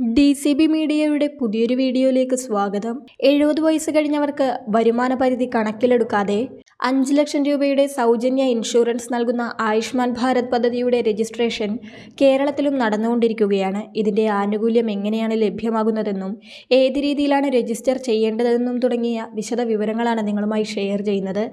D C B മീഡിയയുടെ പുതിയൊരു വീഡിയോയിലേക്ക് സ്വാഗതം. എഴുപത് വയസ്സ് കഴിഞ്ഞവർക്ക് വരുമാന പരിധി കണക്കിലെടുക്കാതെ അഞ്ച് ലക്ഷം രൂപയുടെ സൗജന്യ ഇൻഷുറൻസ് നൽകുന്ന ആയുഷ്മാൻ ഭാരത് പദ്ധതിയുടെ രജിസ്ട്രേഷൻ കേരളത്തിലും നടന്നുകൊണ്ടിരിക്കുകയാണ്. ഇതിന്റെ ആനുകൂല്യം എങ്ങനെയാണ് ലഭ്യമാകുന്നതെന്നും ഏത് രീതിയിലാണ് രജിസ്റ്റർ ചെയ്യേണ്ടതെന്നും തുടങ്ങിയ വിശദ വിവരങ്ങളാണ് നിങ്ങളുമായി ഷെയർ ചെയ്യുന്നത്.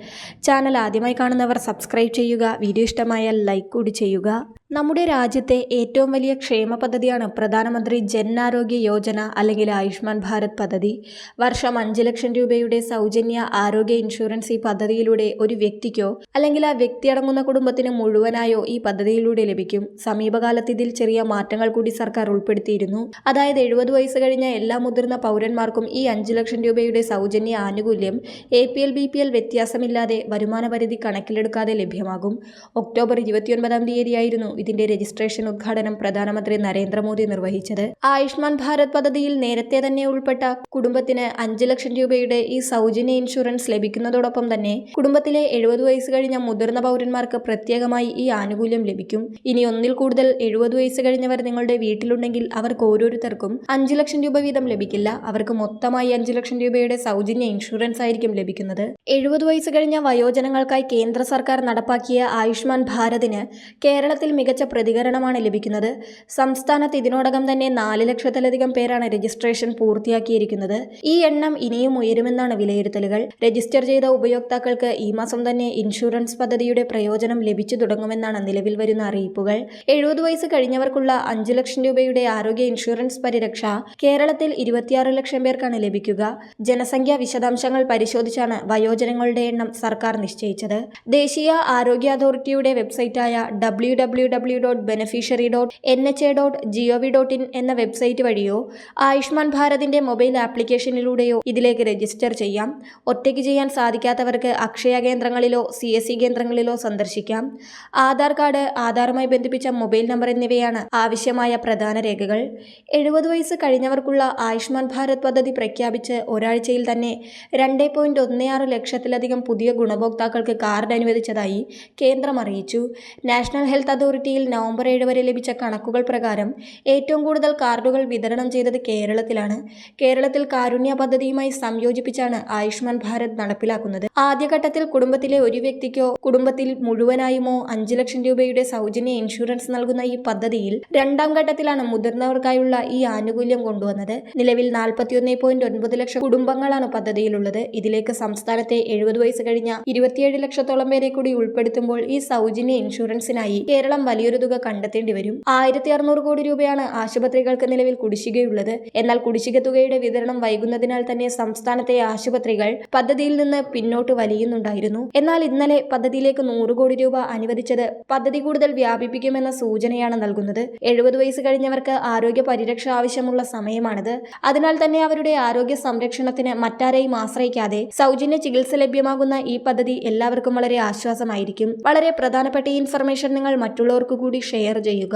ചാനൽ ആദ്യമായി കാണുന്നവർ സബ്സ്ക്രൈബ് ചെയ്യുക വീഡിയോ ഇഷ്ടമായാൽ ലൈക്ക് കൂടി ചെയ്യുക. നമ്മുടെ രാജ്യത്തെ ഏറ്റവും വലിയ ക്ഷേമ പദ്ധതിയാണ് പ്രധാനമന്ത്രി ജനാരോഗ്യ യോജന അല്ലെങ്കിൽ ആയുഷ്മാൻ ഭാരത് പദ്ധതി. വർഷം അഞ്ച് ലക്ഷം രൂപയുടെ സൗജന്യ ആരോഗ്യ ഇൻഷുറൻസ് ഈ പദ്ധതിയിലൂടെ ഒരു വ്യക്തിക്കോ അല്ലെങ്കിൽ ആ വ്യക്തി അടങ്ങുന്ന കുടുംബത്തിന് മുഴുവനായോ ഈ പദ്ധതിയിലൂടെ ലഭിക്കും. സമീപകാലത്ത് ഇതിൽ ചെറിയ മാറ്റങ്ങൾ കൂടി സർക്കാർ ഉൾപ്പെടുത്തിയിരുന്നു. അതായത് എഴുപത് വയസ്സ് കഴിഞ്ഞ എല്ലാ മുതിർന്ന പൗരന്മാർക്കും ഈ അഞ്ച് ലക്ഷം രൂപയുടെ സൗജന്യ ആനുകൂല്യം A P L B P L വ്യത്യാസമില്ലാതെ വരുമാന പരിധി കണക്കിലെടുക്കാതെ ലഭ്യമാകും. ഒക്ടോബർ ഇരുപത്തിയൊൻപതാം തീയതിയായിരുന്നു ഇതിന്റെ രജിസ്ട്രേഷൻ ഉദ്ഘാടനം പ്രധാനമന്ത്രി നരേന്ദ്രമോദി നിർവഹിച്ചത്. ആയുഷ്മാൻ ഭാരത് പദ്ധതിയിൽ നേരത്തെ തന്നെ ഉൾപ്പെട്ട കുടുംബത്തിന് അഞ്ച് ലക്ഷം രൂപയുടെ ഈ സൗജന്യ ഇൻഷുറൻസ് ലഭിക്കുന്നതോടൊപ്പം തന്നെ കുടുംബത്തിലെ എഴുപത് വയസ്സ് കഴിഞ്ഞ മുതിർന്ന പൗരന്മാർക്ക് പ്രത്യേകമായി ഈ ആനുകൂല്യം ലഭിക്കും. ഇനി ഒന്നിൽ കൂടുതൽ എഴുപത് വയസ്സ് കഴിഞ്ഞവർ നിങ്ങളുടെ വീട്ടിലുണ്ടെങ്കിൽ അവർക്ക് ഓരോരുത്തർക്കും അഞ്ച് ലക്ഷം രൂപ വീതം ലഭിക്കില്ല. അവർക്ക് മൊത്തമായി അഞ്ച് ലക്ഷം രൂപയുടെ സൗജന്യ ഇൻഷുറൻസ് ആയിരിക്കും ലഭിക്കുന്നത്. എഴുപത് വയസ്സ് കഴിഞ്ഞ വയോജനങ്ങൾക്കായി കേന്ദ്ര സർക്കാർ നടപ്പാക്കിയ ആയുഷ്മാൻ ഭാരതിന് കേരളത്തിൽ മികച്ച പ്രതികരണമാണ് ലഭിക്കുന്നത്. സംസ്ഥാനത്ത് ഇതിനോടകം തന്നെ നാല് ലക്ഷത്തിലധികം പേരാണ് രജിസ്ട്രേഷൻ പൂർത്തിയാക്കിയിരിക്കുന്നത്. ഈ എണ്ണം ഇനിയും ഉയരുമെന്നാണ് വിലയിരുത്തലുകൾ. രജിസ്റ്റർ ചെയ്ത ഉപയോക്താക്കൾക്ക് ഈ മാസം തന്നെ ഇൻഷുറൻസ് പദ്ധതിയുടെ പ്രയോജനം ലഭിച്ചു തുടങ്ങുമെന്നാണ് നിലവിൽ വരുന്ന അറിയിപ്പുകൾ. എഴുപത് വയസ്സ് കഴിഞ്ഞവർക്കുള്ള അഞ്ചു ലക്ഷം രൂപയുടെ ആരോഗ്യ ഇൻഷുറൻസ് പരിരക്ഷ കേരളത്തിൽ ഇരുപത്തിയാറ് ലക്ഷം പേർക്കാണ് ലഭിക്കുക. ജനസംഖ്യാ വിശദാംശങ്ങൾ പരിശോധിച്ചാണ് വയോജനങ്ങളുടെ എണ്ണം സർക്കാർ നിശ്ചയിച്ചത്. ദേശീയ ആരോഗ്യ അതോറിറ്റിയുടെ വെബ്സൈറ്റായ W W dot beneficiary dot N H A dot G O V dot in എന്ന വെബ്സൈറ്റ് വഴിയോ ആയുഷ്മാൻ ഭാരതിന്റെ മൊബൈൽ ആപ്ലിക്കേഷനിലൂടെയോ ഇതിലേക്ക് രജിസ്റ്റർ ചെയ്യാം. ഒറ്റയ്ക്ക് ചെയ്യാൻ സാധിക്കാത്തവർക്ക് അക്ഷയ കേന്ദ്രങ്ങളിലോ സി എസ് സി കേന്ദ്രങ്ങളിലോ സന്ദർശിക്കാം. ആധാർ കാർഡ് ആധാറുമായി ബന്ധിപ്പിച്ച മൊബൈൽ നമ്പർ എന്നിവയാണ് ആവശ്യമായ പ്രധാന രേഖകൾ. എഴുപത് വയസ്സ് കഴിഞ്ഞവർക്കുള്ള ആയുഷ്മാൻ ഭാരത് പദ്ധതി പ്രഖ്യാപിച്ച് ഒരാഴ്ചയിൽ തന്നെ രണ്ട് പോയിന്റ് ഒന്ന് ആറ് ലക്ഷത്തിലധികം പുതിയ ഗുണഭോക്താക്കൾക്ക് കാർഡ് അനുവദിച്ചതായി കേന്ദ്രം അറിയിച്ചു. നാഷണൽ ഹെൽത്ത് അതോറിറ്റിയിൽ നവംബർ ഏഴ് വരെ ലഭിച്ച കണക്കുകൾ പ്രകാരം ഏറ്റവും കൂടുതൽ കാർഡുകൾ വിതരണം ചെയ്തത് കേരളത്തിലാണ്. കേരളത്തിൽ കാരുണ്യ പദ്ധതിയുമായി സംയോജിപ്പിച്ചാണ് ആയുഷ്മാൻ ഭാരത് നടപ്പിലാക്കുന്നത്. ആദ്യഘട്ടത്തിൽ കുടുംബത്തിലെ ഒരു വ്യക്തിക്കോ കുടുംബത്തിൽ മുഴുവനായുമോ അഞ്ച് ലക്ഷം രൂപയുടെ സൗജന്യ ഇൻഷുറൻസ് നൽകുന്ന ഈ പദ്ധതിയിൽ രണ്ടാം ഘട്ടത്തിലാണ് മുതിർന്നവർക്കായുള്ള ഈ ആനുകൂല്യം കൊണ്ടുവന്നത്. നിലവിൽ നാൽപ്പത്തിയൊന്ന് പോയിന്റ് ഒൻപത് ലക്ഷം കുടുംബങ്ങളാണ് പദ്ധതിയിലുള്ളത്. ഇതിലേക്ക് സംസ്ഥാനത്തെ എഴുപത് വയസ്സ് കഴിഞ്ഞ ഇരുപത്തിയേഴ് ലക്ഷത്തോളം പേരെ കൂടി ഉൾപ്പെടുത്തുമ്പോൾ ഈ സൗജന്യ ഇൻഷുറൻസിനായി കേരളം വലിയൊരു തുക കണ്ടെത്തേണ്ടി വരും. ആയിരത്തി അറുന്നൂറ് കോടി രൂപയാണ് ആശുപത്രികൾക്ക് നിലവിൽ കുടിശ്ശികയുള്ളത്. എന്നാൽ കുടിശ്ശിക തുകയുടെ വിതരണം വൈകുന്നതിനാൽ തന്നെ സംസ്ഥാനത്തെ ആശുപത്രികൾ പദ്ധതിയിൽ നിന്ന് പിന്നോട്ട് വലിയുന്നുണ്ടായിരുന്നു. എന്നാൽ ഇന്നലെ പദ്ധതിയിലേക്ക് നൂറ് കോടി രൂപ അനുവദിച്ചത് പദ്ധതി കൂടുതൽ വ്യാപിപ്പിക്കുമെന്ന സൂചനയാണ് നൽകുന്നത്. എഴുപത് വയസ്സ് കഴിഞ്ഞവർക്ക് ആരോഗ്യ പരിരക്ഷ ആവശ്യമുള്ള സമയമാണിത്. അതിനാൽ തന്നെ അവരുടെ ആരോഗ്യ സംരക്ഷണത്തിന് മറ്റാരെയും ആശ്രയിക്കാതെ സൗജന്യ ചികിത്സ ലഭ്യമാകുന്ന ഈ പദ്ധതി എല്ലാവർക്കും വളരെ ആശ്വാസമായിരിക്കും. വളരെ പ്രധാനപ്പെട്ട ഈ ഇൻഫർമേഷൻ നിങ്ങൾ മറ്റുള്ളവർക്ക് കൂടി ഷെയർ ചെയ്യുക.